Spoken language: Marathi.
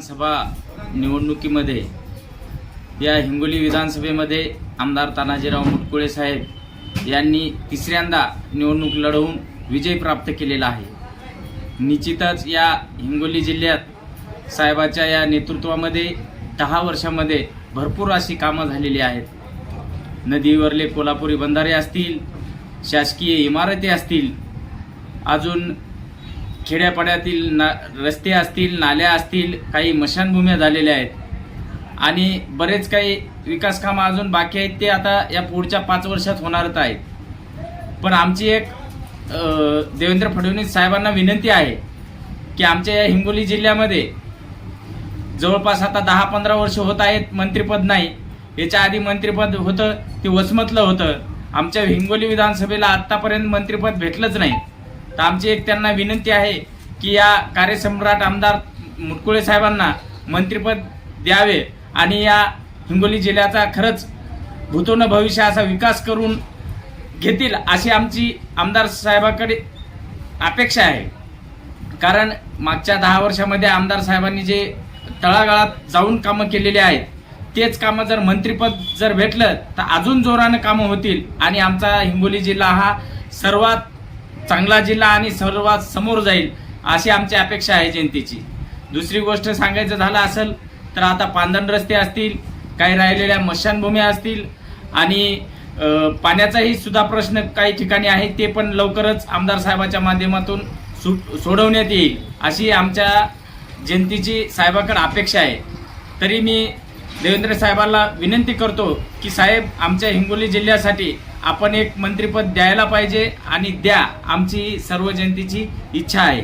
विधानसभा निवडणुकीमध्ये या हिंगोली विधानसभेमध्ये आमदार तानाजीराव मुटकुळे साहेब यांनी तिसऱ्यांदा निवडणूक लढवून विजय प्राप्त केलेला आहे. निश्चितच या हिंगोली जिल्ह्यात साहेबाच्या या नेतृत्वामध्ये दहा वर्षामध्ये भरपूर अशी कामं झालेली आहेत. नदीवरले कोल्हापुरी बंधारे असतील शासकीय इमारती असतील अजून खेड्यापाड्यातील ना रस्ते असतील नाल्या असतील काही मशानभूम्या झालेल्या आहेत. आणि बरेच काही विकास कामं अजून बाकी आहेत ते आता या पुढच्या पाच वर्षात होणारच आहेत. पण आमची एक देवेंद्र फडणवीस साहेबांना विनंती आहे की आमच्या या हिंगोली जिल्ह्यामध्ये जवळपास आता दहा पंधरा वर्ष होत आहेत मंत्रिपद नाही. याच्या आधी मंत्रिपद होतं ते वसमतलं होतं. आमच्या हिंगोली विधानसभेला आत्तापर्यंत मंत्रिपद भेटलंच नाही. तर आमची एक त्यांना विनंती आहे की या कार्यसम्राट आमदार मुटकुळे साहेबांना मंत्रिपद द्यावे आणि या हिंगोली जिल्ह्याचा खरंच भूतोन भविष्य असा विकास करून घेतील अशी आमची आमदार साहेबाकडे अपेक्षा आहे. कारण मागच्या दहा वर्षामध्ये आमदार साहेबांनी जे तळागाळात जाऊन कामं केलेली आहेत तेच कामं जर मंत्रिपद जर भेटलं तर अजून जोरानं कामं होतील. आणि आमचा हिंगोली जिल्हा हा सर्वात चांगला जिल्हा आणि सर्वात समोर जाईल अशी आमची अपेक्षा आहे जनतेची. दुसरी गोष्ट सांगायचं झालं असेल तर आता पांदण रस्ते असतील काही राहिलेल्या मशानभूम्या असतील आणि पाण्याचाही सुद्धा प्रश्न काही ठिकाणी आहे ते पण लवकरच आमदार साहेबाच्या माध्यमातून सु सोडवण्यात येईल अशी आमच्या जनतेची साहेबाकडे अपेक्षा आहे. तरी मी देवेंद्र साहेबांना विनंती करतो की साहेब आमच्या हिंगोली जिल्ह्यासाठी आपण एक मंत्रिपद द्यायला पाहिजे आणि द्या. आमची सर्व जनतेची इच्छा आहे.